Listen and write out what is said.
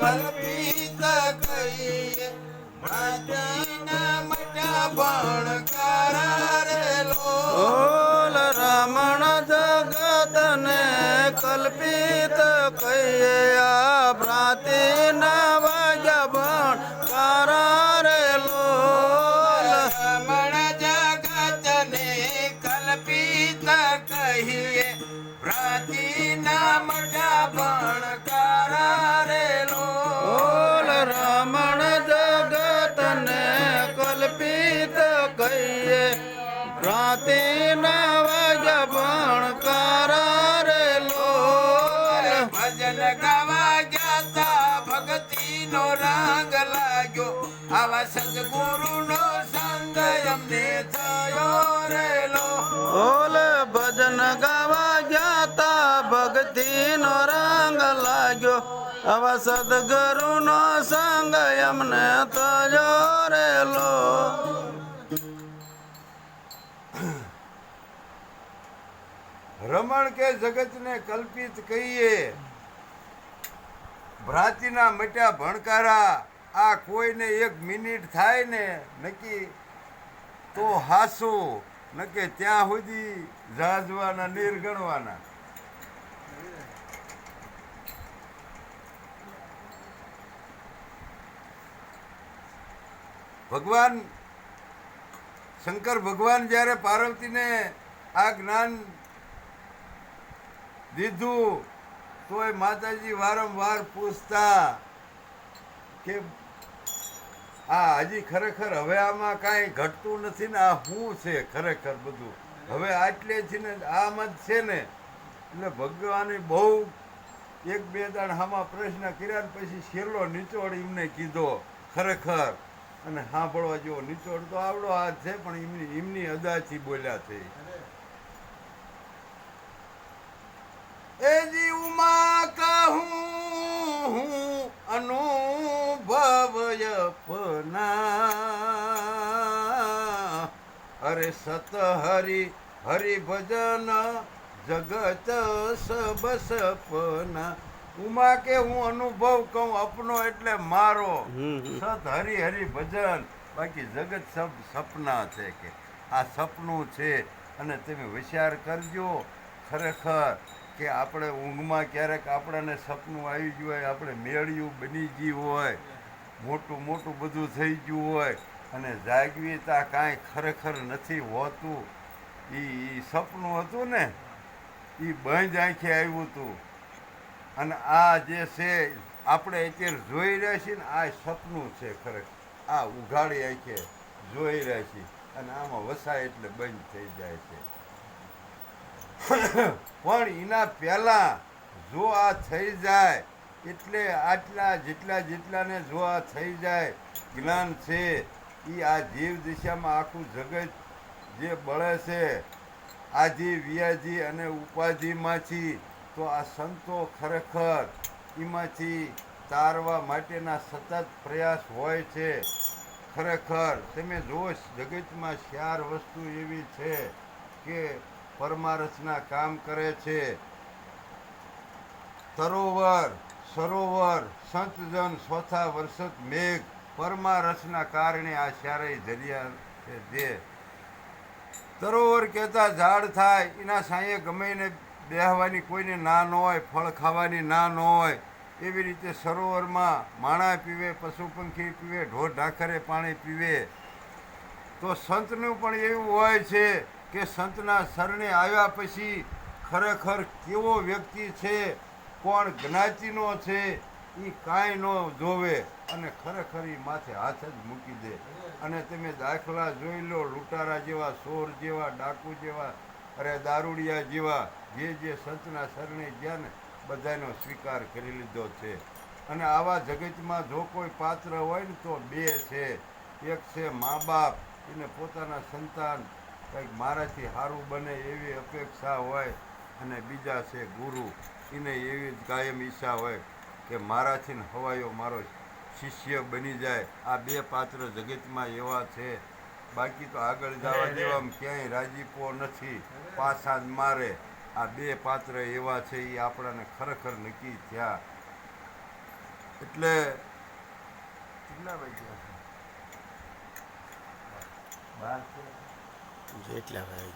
કલ્પિત કહીએ. માટીના મટા ભણકાર રે લો. આવા સદગુરુ નો સંગ અમને થયો રેલો. ઓલ ભજન ગાવા ગયા તા ભક્તિ નો રંગ લાગ્યો. આવા સદગુરુ નો સંગ એમને તજો રેલો. રમણ કે જગતને કલ્પિત કહીએ. ભ્રાતિના મટ્યા ભણકારા આ કોઈને એક મિનિટ થાય ને નક્કી તો હાસો. નકે ત્યાં સુધી જાજવાના, નિર્ગણવાના. ભગવાન, શંકર ભગવાન જ્યારે પાર્વતીને આ જ્ઞાન દીધું, તોય માતાજી વારંવાર પૂછતા કે આ હજી ખરેખર હવે આમાં કાંઈ ઘટતું નથી ને આ શું છે ખરેખર બધું. હવે આટલેથી ને આમાં જ છે ને. એટલે ભગવાને બહુ એક બે દાણ હામાં પ્રશ્ન કર્યા પછી છેલ્લો નિચોડ એમને કીધો ખરેખર. અને સાંભળવા જેવો નિચોડ તો આવડો હાથ છે પણ એમની એમની અદાથી બોલ્યા છે એ જીવમાં કહું હું અપના. અરે સત હરિ હરિ ભજન જગત સબ સપના ઉમા કે હું અનુભવ કહું અપનો એટલે મારો. સત હરિ હરિ ભજન. બાકી જગત સબ સપના છે કે. આ સપનું છે અને તમે વિચાર કરજો ખરેખર કે આપણે ઊંઘમાં ક્યારેક આપણને સપનું આવી ગયું હોય આપણે મેળ્યું બની ગયું હોય. મોટું મોટું બધું થઈ ગયું હોય અને જાગવીતા કાંઈ ખરેખર નથી હોતું. એ સપનું હતું ને એ બંધ આંખે આવ્યું હતું અને આ જે છે, આપણે અત્યારે જોઈ રહ્યા છીએ ને, આ સપનું છે ખરેખર. આ ઉઘાડી આંખે જોઈ રહ્યા છીએ. અને આમાં વસાય એટલે બંધ થઈ જાય છે. પણ એના પહેલાં જો આ થઈ જાય એટલે આટલા જેટલા જેટલાને જો આ થઈ જાય, જ્ઞાન છે એ આ જીવ દિશામાં આખું જગત જે બળે છે આજી વ્યાજી અને ઉપાધિમાંથી, તો આ સંતો ખરેખર એમાંથી તારવા માટેના સતત પ્રયાસ હોય છે. ખરેખર તમે જુઓ, જગતમાં ચાર વસ્તુ એવી છે કે પરમારસના કામ કરે છે. તરોવર સરોવર, સંતજન ચોથા વર્ષત મેઘ, પરમારસના કારણે આ ચારેય જરિયા છે જે તરોવર કહેતા ઝાડ થાય, એના સાંયે ગમે એને બેહવાની કોઈને ના ન હોય, ફળ ખાવાની ના ન હોય, એવી રીતે સરોવરમાં માણા પીવે, પશુ પંખી પીવે, ઢોર ઢાંખરે પાણી પીવે. તો સંતનું પણ એવું હોય છે કે સંતના શરણે આવ્યા પછી ખરેખર કેવો વ્યક્તિ છે કોણ જ્ઞાતિનો છે એ કાંઈ ન જોવે અને ખરેખર એ માથે હાથ જ મૂકી દે. અને તમે દાખલા જોઈ લો, લૂંટારા જેવા, સોર જેવા, ડાકુ જેવા, અરે દારૂડિયા જેવા, જે જે સંતના શરણે ગયા ને, બધાનો સ્વીકાર કરી લીધો છે. અને આવા જગતમાં જો કોઈ પાત્ર હોય ને, તો બે છે. એક છે મા બાપ, એને પોતાના સંતાન, કંઈક મારાથી સારું બને એવી અપેક્ષા હોય. અને બીજા છે ગુરુ. એને એવી જ કાયમ ઈચ્છા હોય કે મારાથી હવાયો મારો શિષ્ય બની જાય. આ બે પાત્ર જગતમાં એવા છે. બાકી તો આગળ જવા દેવા ક્યાંય રાજીપો નથી. પાછા જ મારે. આ બે પાત્ર એવા છે એ આપણાને ખરેખર નક્કી થયા. એટલે કેટલા વાગ્યા જેટલા વાગે